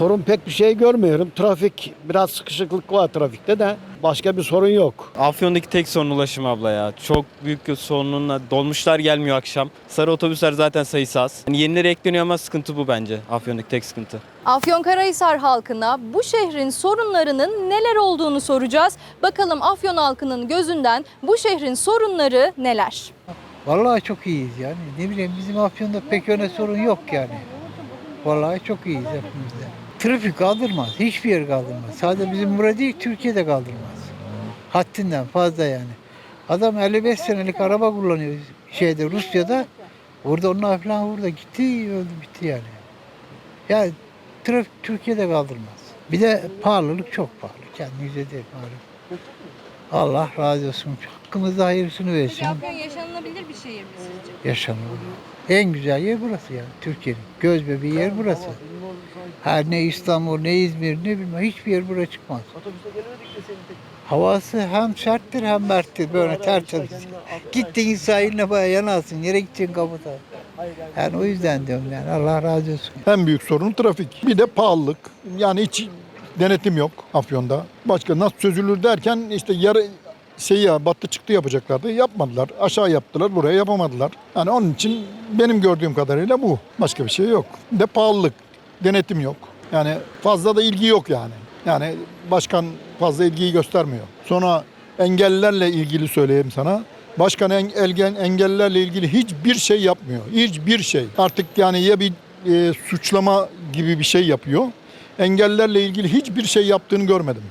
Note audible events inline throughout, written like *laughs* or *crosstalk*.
sorun pek bir şey görmüyorum. Trafik biraz sıkışıklık var trafikte de başka bir sorun yok. Afyon'daki tek sorun ulaşım abla ya. Çok büyük bir sorunla dolmuşlar gelmiyor akşam. Sarı otobüsler zaten sayısı az. Yani yenileri ekleniyor ama sıkıntı bu bence. Afyon'daki tek sıkıntı. Afyonkarahisar halkına bu şehrin sorunlarının neler olduğunu soracağız. Bakalım Afyon halkının gözünden bu şehrin sorunları neler? Vallahi çok iyiyiz yani. Ne bileyim bizim Afyon'da pek öyle sorun yok yani. Vallahi çok iyiyiz hepimizde. Trafik kaldırmaz. Hiçbir yer kaldırmaz. Sadece bizim burada değil Türkiye'de kaldırmaz. Haddinden fazla yani. Adam 55 senelik araba kullanıyor şeyde Rusya'da. Orada onun falan orada gitti öldü bitti yani. Ya trafik Türkiye'de kaldırmaz. Bir de pahalılık çok pahalı. Kendinize de malum. Allah razı olsun. Hakkımızda hayırlısını versin. Afyon yaşanılabilir bir şehir mi sizce? yaşanır. En güzel yer burası yani Türkiye'nin. Göz bebeği yer burası. Her ne İstanbul ne İzmir ne bilmem hiçbir yer buraya çıkmaz. Havası hem serttir hem merttir böyle tertemiz. Gittiğin sahiline baya yanarsın. Nereye gideceksin kabuta. Yani o yüzden diyorum yani Allah razı olsun. En büyük sorun trafik. Bir de pahalılık. Yani hiç denetim yok Afyon'da. Başka nasıl çözülür derken işte yarı şey ya battı çıktı yapacaklardı. Yapmadılar. Aşağı yaptılar. Buraya yapamadılar. Yani onun için benim gördüğüm kadarıyla bu. Başka bir şey yok. Bir de pahalılık. Denetim yok. Yani fazla da ilgi yok yani. Yani başkan fazla ilgiyi göstermiyor. Sonra engellilerle ilgili söyleyeyim sana. Başkan en, engellilerle ilgili hiçbir şey yapmıyor. Hiçbir şey. Artık yani ya bir e, suçlama gibi bir şey yapıyor. Engellilerle ilgili hiçbir şey yaptığını görmedim.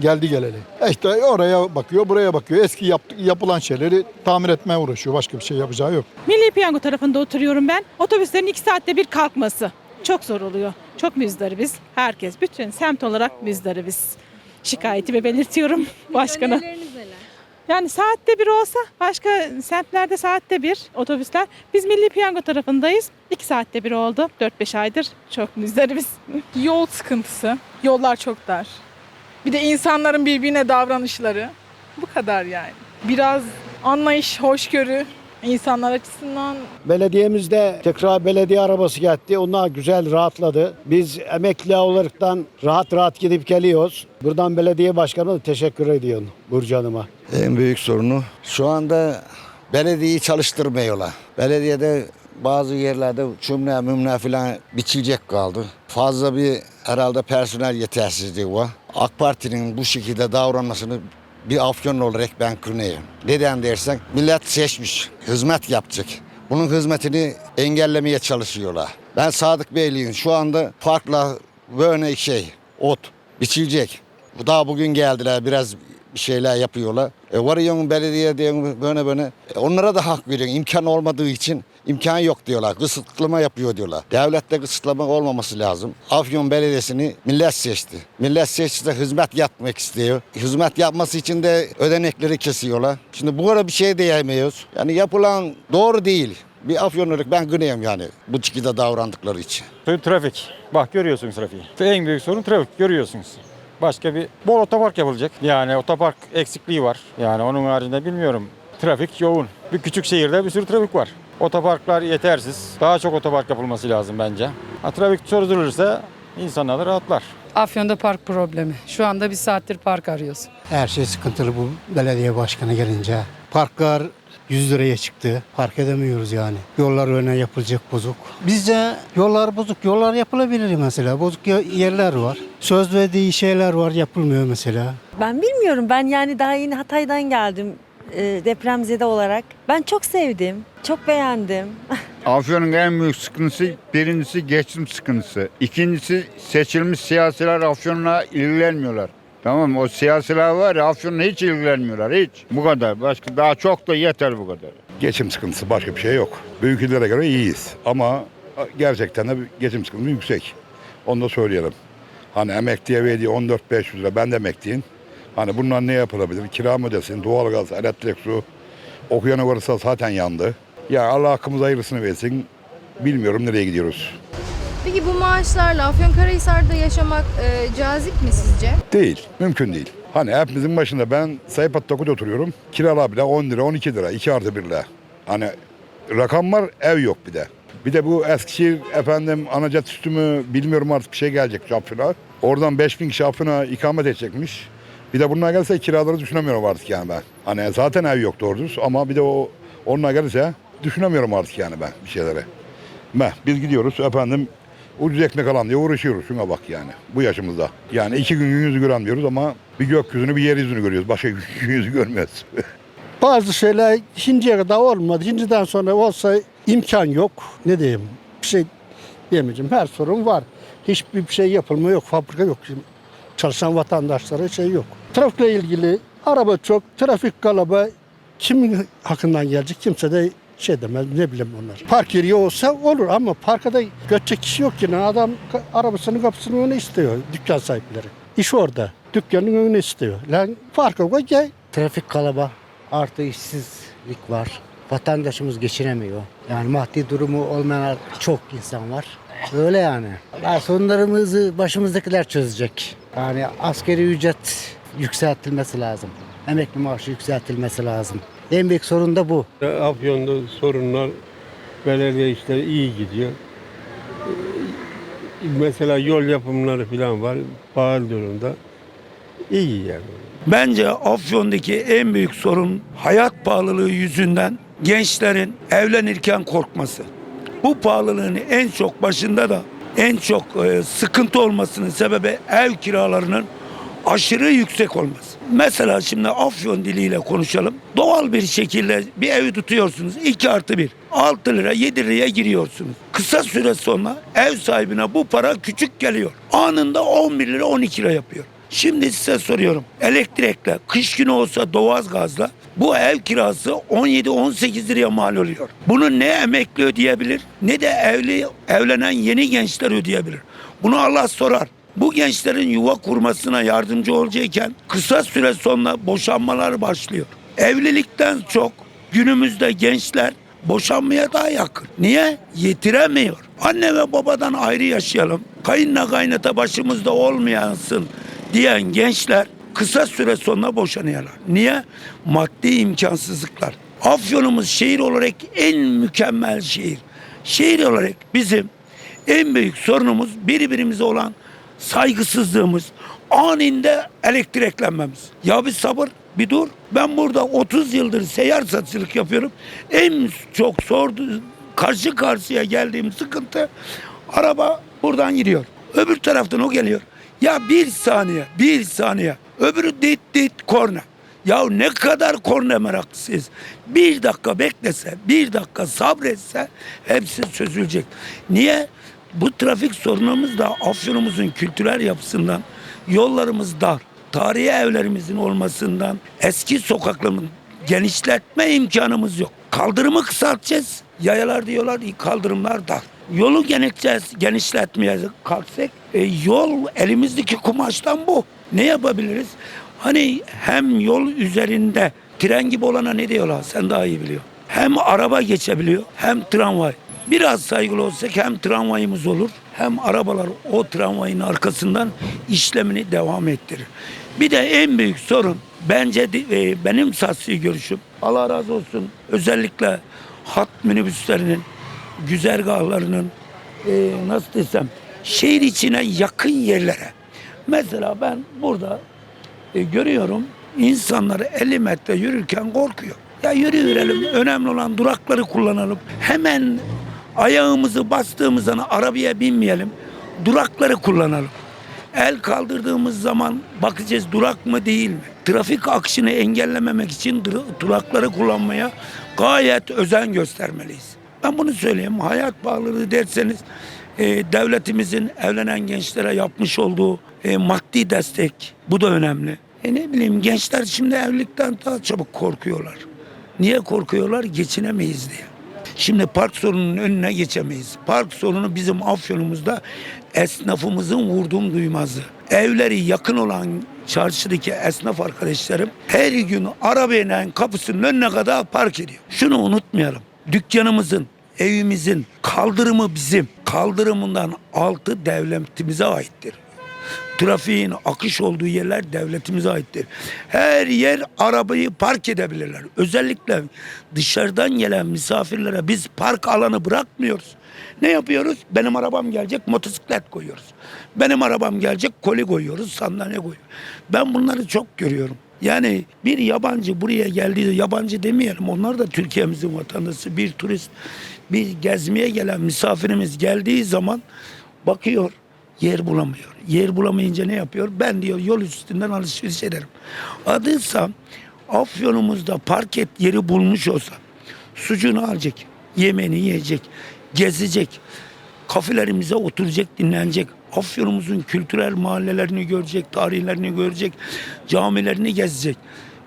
Geldi geleli. E İşte oraya bakıyor, buraya bakıyor. Eski yaptı, yapılan şeyleri tamir etmeye uğraşıyor. Başka bir şey yapacağı yok. Milli Piyango tarafında oturuyorum ben. Otobüslerin iki saatte bir kalkması çok zor oluyor. Çok müzdaribiz. Herkes, bütün semt olarak müzdaribiz. Şikayetimi belirtiyorum *laughs* başkana. Önerileriniz neler? Yani saatte bir olsa başka semtlerde saatte bir otobüsler. Biz Milli Piyango tarafındayız. İki saatte bir oldu. 4-5 aydır çok müzdaribiz. *laughs* Yol sıkıntısı. Yollar çok dar. Bir de insanların birbirine davranışları. Bu kadar yani. Biraz anlayış, hoşgörü insanlar açısından Belediyemizde tekrar belediye arabası geldi. Onlar güzel rahatladı. Biz emekli olaraktan rahat rahat gidip geliyoruz. Buradan belediye başkanına da teşekkür ediyorum Burcu Hanım'a. En büyük sorunu şu anda belediyeyi çalıştırmıyorlar. Belediyede bazı yerlerde cümle mümle falan biçilecek kaldı. Fazla bir herhalde personel yetersizliği var. AK Parti'nin bu şekilde davranmasını bir afyon olarak ben kınıyorum. Neden dersen millet seçmiş, hizmet yapacak. Bunun hizmetini engellemeye çalışıyorlar. Ben Sadık Beyliğin şu anda farkla böyle şey, ot biçilecek. Bu daha bugün geldiler biraz bir şeyler yapıyorlar. E varıyorsun belediye diyorsun böyle böyle. E onlara da hak veriyorsun. İmkan olmadığı için imkan yok diyorlar. Kısıtlama yapıyor diyorlar. Devlette kısıtlama olmaması lazım. Afyon Belediyesi'ni millet seçti. Millet seçti de hizmet yapmak istiyor. Hizmet yapması için de ödenekleri kesiyorlar. Şimdi bu ara bir şey diyemiyoruz. Yani yapılan doğru değil. Bir afyon olarak ben gınıyorum yani bu şekilde davrandıkları için. Trafik. Bak görüyorsunuz trafiği. En büyük sorun trafik görüyorsunuz. Başka bir bol otopark yapılacak. Yani otopark eksikliği var. Yani onun haricinde bilmiyorum. Trafik yoğun. Bir küçük şehirde bir sürü trafik var. Otoparklar yetersiz. Daha çok otopark yapılması lazım bence. Ha, trafik çözülürse insanlar da rahatlar. Afyon'da park problemi. Şu anda bir saattir park arıyoruz. Her şey sıkıntılı bu belediye başkanı gelince. Parklar 100 liraya çıktı. Park edemiyoruz yani. Yollar öne yapılacak bozuk. Bizce yollar bozuk. Yollar yapılabilir mesela. Bozuk ye- yerler var. Söz verdiği şeyler var yapılmıyor mesela. Ben bilmiyorum. Ben yani daha yeni Hatay'dan geldim depremzede olarak. Ben çok sevdim. Çok beğendim. *laughs* Afyon'un en büyük sıkıntısı birincisi geçim sıkıntısı. İkincisi seçilmiş siyasiler Afyon'la ilgilenmiyorlar. Tamam mı? O siyasiler var ya Afyon'la hiç ilgilenmiyorlar hiç. Bu kadar. Başka daha çok da yeter bu kadar. Geçim sıkıntısı başka bir şey yok. Büyük illere göre iyiyiz ama gerçekten de geçim sıkıntısı yüksek. Onu da söyleyelim. Hani emekliye verdiği 14-500 lira ben de emekliyim. Hani bundan ne yapılabilir? Kira mı ödesin, doğalgaz, elektrik, su. Okuyana varırsa zaten yandı. Ya Allah hakkımıza hayırlısını versin. Bilmiyorum nereye gidiyoruz. Peki bu maaşlarla Afyonkarahisar'da yaşamak e, cazip mi sizce? Değil, mümkün değil. Hani hepimizin başında ben Saypat Doku'da oturuyorum. Kiralar bile 10 lira, 12 lira, 2 artı 1 lira. Hani rakam var, ev yok bir de. Bir de bu Eskişehir efendim Anacat üstü mü bilmiyorum artık bir şey gelecek Afyon'a. Oradan 5000 kişi Afyon'a ikamet edecekmiş. Bir de bunlar gelse kiraları düşünemiyorum artık yani ben. Hani zaten ev yok doğru ama bir de o onunla gelirse düşünemiyorum artık yani ben bir şeylere. Meh, biz gidiyoruz efendim ucuz ekmek alalım diye uğraşıyoruz şuna bak yani bu yaşımızda. Yani iki gün yüzü göremiyoruz ama bir gökyüzünü bir yeryüzünü görüyoruz. Başka *laughs* yüzü görmüyoruz. *laughs* Bazı şeyler şimdiye kadar olmadı. Şimdiden sonra olsa imkan yok. Ne diyeyim? Bir şey diyemeyeceğim. Her sorun var. Hiçbir şey yapılma yok. Fabrika yok. Çalışan vatandaşlara şey yok. Trafikle ilgili araba çok, trafik kalaba kimin hakkından gelecek kimse de şey demez ne bileyim onlar. Park yeri olsa olur ama parkada göçecek kişi yok ki. Adam arabasının kapısının önüne istiyor dükkan sahipleri. İş orada. Dükkanın önüne istiyor. Lan farkı yok gel. Trafik kalaba artı işsizlik var. Vatandaşımız geçinemiyor. Yani maddi durumu olmayan çok insan var. Öyle yani. Ya sorunlarımızı başımızdakiler çözecek. Yani askeri ücret yükseltilmesi lazım. Emekli maaşı yükseltilmesi lazım. En büyük sorun da bu. Afyon'da sorunlar, belediye işleri iyi gidiyor. Mesela yol yapımları falan var, pahalı durumda. İyi yani. Bence Afyon'daki en büyük sorun hayat pahalılığı yüzünden gençlerin evlenirken korkması. Bu pahalılığın en çok başında da en çok e, sıkıntı olmasının sebebi ev kiralarının aşırı yüksek olması. Mesela şimdi Afyon diliyle konuşalım. Doğal bir şekilde bir evi tutuyorsunuz. 2 artı 1. 6 lira 7 liraya giriyorsunuz. Kısa süre sonra ev sahibine bu para küçük geliyor. Anında 11 lira 12 lira yapıyor. Şimdi size soruyorum. Elektrikle, kış günü olsa doğalgazla bu ev kirası 17-18 liraya mal oluyor. Bunu ne emekli ödeyebilir ne de evli evlenen yeni gençler ödeyebilir. Bunu Allah sorar. Bu gençlerin yuva kurmasına yardımcı olacakken kısa süre sonra boşanmalar başlıyor. Evlilikten çok günümüzde gençler boşanmaya daha yakın. Niye? Yetiremiyor. Anne ve babadan ayrı yaşayalım. Kayınla kaynata başımızda olmayasın diyen gençler kısa süre sonra boşanıyorlar. Niye? Maddi imkansızlıklar. Afyonumuz şehir olarak en mükemmel şehir. Şehir olarak bizim en büyük sorunumuz birbirimize olan saygısızlığımız, aninde elektriklenmemiz. Ya bir sabır, bir dur. Ben burada 30 yıldır seyyar satıcılık yapıyorum. En çok sordu, karşı karşıya geldiğim sıkıntı araba buradan gidiyor. Öbür taraftan o geliyor. Ya bir saniye, bir saniye. Öbürü dit dit korna. Ya ne kadar korna meraklısıyız. Bir dakika beklese, bir dakika sabretse hepsi çözülecek. Niye? Bu trafik sorunumuz da Afyon'umuzun kültürel yapısından, yollarımız dar, tarihi evlerimizin olmasından, eski sokakların genişletme imkanımız yok. Kaldırımı kısaltacağız. Yayalar diyorlar kaldırımlar dar. Yolu genişleteceğiz, genişletmeye kalksak e, yol elimizdeki kumaştan bu. Ne yapabiliriz? Hani hem yol üzerinde tren gibi olana ne diyorlar sen daha iyi biliyorsun. Hem araba geçebiliyor hem tramvay. Biraz saygılı olsak hem tramvayımız olur hem arabalar o tramvayın arkasından işlemini devam ettirir. Bir de en büyük sorun bence e, benim şahsi görüşüm Allah razı olsun özellikle hat minibüslerinin güzergahlarının e, nasıl desem şehir içine yakın yerlere. Mesela ben burada e, görüyorum insanlar 50 metre yürürken korkuyor. Ya yürüyelim önemli olan durakları kullanalım. Hemen ayağımızı bastığımız an arabaya binmeyelim. Durakları kullanalım. El kaldırdığımız zaman bakacağız durak mı değil mi? Trafik akışını engellememek için dur- durakları kullanmaya gayet özen göstermeliyiz. Ben bunu söyleyeyim. Hayat pahalılığı derseniz e, devletimizin evlenen gençlere yapmış olduğu e, maddi destek bu da önemli. E ne bileyim gençler şimdi evlilikten daha çabuk korkuyorlar. Niye korkuyorlar? Geçinemeyiz diye. Şimdi park sorununun önüne geçemeyiz. Park sorunu bizim Afyon'umuzda esnafımızın vurduğum duymazı. Evleri yakın olan çarşıdaki esnaf arkadaşlarım her gün arabayla kapısının önüne kadar park ediyor. Şunu unutmayalım. Dükkanımızın, evimizin kaldırımı bizim. Kaldırımından altı devletimize aittir. Trafiğin akış olduğu yerler devletimize aittir. Her yer arabayı park edebilirler. Özellikle dışarıdan gelen misafirlere biz park alanı bırakmıyoruz. Ne yapıyoruz? Benim arabam gelecek motosiklet koyuyoruz. Benim arabam gelecek koli koyuyoruz, sandalye koyuyoruz. Ben bunları çok görüyorum. Yani bir yabancı buraya geldiği yabancı demeyelim. Onlar da Türkiye'mizin vatandaşı. Bir turist, bir gezmeye gelen misafirimiz geldiği zaman bakıyor yer bulamıyor. Yer bulamayınca ne yapıyor? Ben diyor yol üstünden alışveriş ederim. Adıysa Afyon'umuzda parket yeri bulmuş olsa sucuğunu alacak, yemeğini yiyecek, gezecek, kafelerimize oturacak, dinlenecek. Afyon'umuzun kültürel mahallelerini görecek, tarihlerini görecek, camilerini gezecek.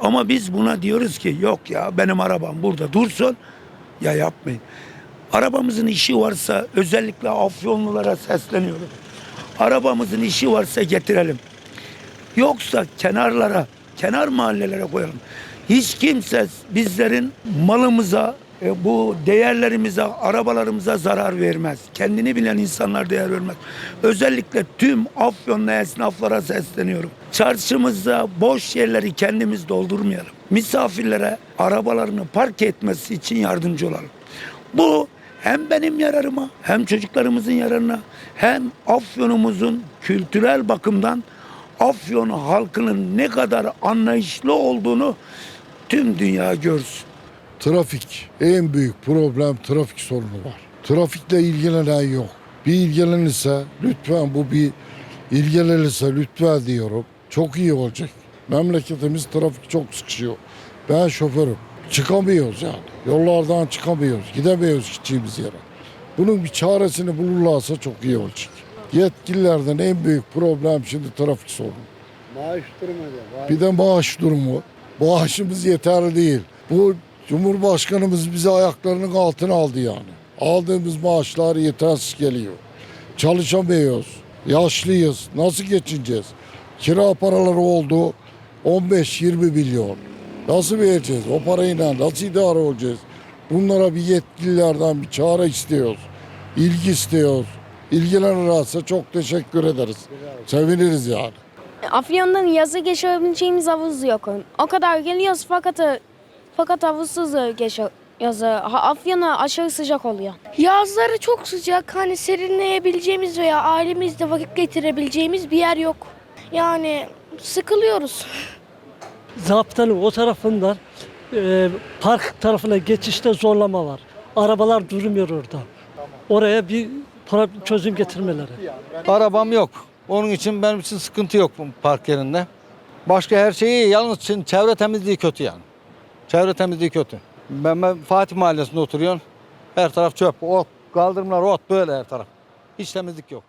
Ama biz buna diyoruz ki yok ya benim arabam burada dursun. Ya yapmayın. Arabamızın işi varsa özellikle Afyonlulara sesleniyorum. Arabamızın işi varsa getirelim. Yoksa kenarlara, kenar mahallelere koyalım. Hiç kimse bizlerin malımıza, e, bu değerlerimize, arabalarımıza zarar vermez. Kendini bilen insanlar değer vermez. Özellikle tüm Afyonlu esnaflara sesleniyorum. Çarşımızda boş yerleri kendimiz doldurmayalım. Misafirlere arabalarını park etmesi için yardımcı olalım. Bu hem benim yararıma hem çocuklarımızın yararına hem Afyon'umuzun kültürel bakımdan Afyon halkının ne kadar anlayışlı olduğunu tüm dünya görsün. Trafik en büyük problem trafik sorunu var. Trafikle ilgilenen yok. Bir ilgilenirse lütfen bu bir ilgilenirse lütfen diyorum. Çok iyi olacak. Memleketimiz trafik çok sıkışıyor. Ben şoförüm. Çıkamıyoruz yani. Yollardan çıkamıyoruz. Gidemiyoruz gideceğimiz yere. Bunun bir çaresini bulurlarsa çok iyi olacak. Yetkililerden en büyük problem şimdi trafik sorunu. Maaş durumu diyor. Bir de maaş durumu. Maaşımız yeterli değil. Bu Cumhurbaşkanımız bizi ayaklarının altına aldı yani. Aldığımız maaşlar yetersiz geliyor. Çalışamıyoruz. Yaşlıyız. Nasıl geçineceğiz? Kira paraları oldu 15-20 milyon. Nasıl vereceğiz? O parayla nasıl idare olacağız? Bunlara bir yetkililerden bir çare istiyoruz. İlgi istiyoruz. İlgilenirse çok teşekkür ederiz. Seviniriz yani. Afyon'dan yazı geçebileceğimiz havuz yok. O kadar geliyoruz fakat fakat havuzsuz geçiyor yazı. Afyon'a aşırı sıcak oluyor. Yazları çok sıcak. Hani serinleyebileceğimiz veya ailemizle vakit getirebileceğimiz bir yer yok. Yani sıkılıyoruz. *laughs* Zaptanın o tarafından e, park tarafına geçişte zorlama var. Arabalar durmuyor orada. Oraya bir çözüm getirmeleri. Arabam yok. Onun için benim için sıkıntı yok bu park yerinde. Başka her şeyi. Yalnız şimdi çevre temizliği kötü yani. Çevre temizliği kötü. Ben, ben Fatih Mahallesi'nde oturuyorum. Her taraf çöp, ot, kaldırımlar ot böyle her taraf. Hiç temizlik yok.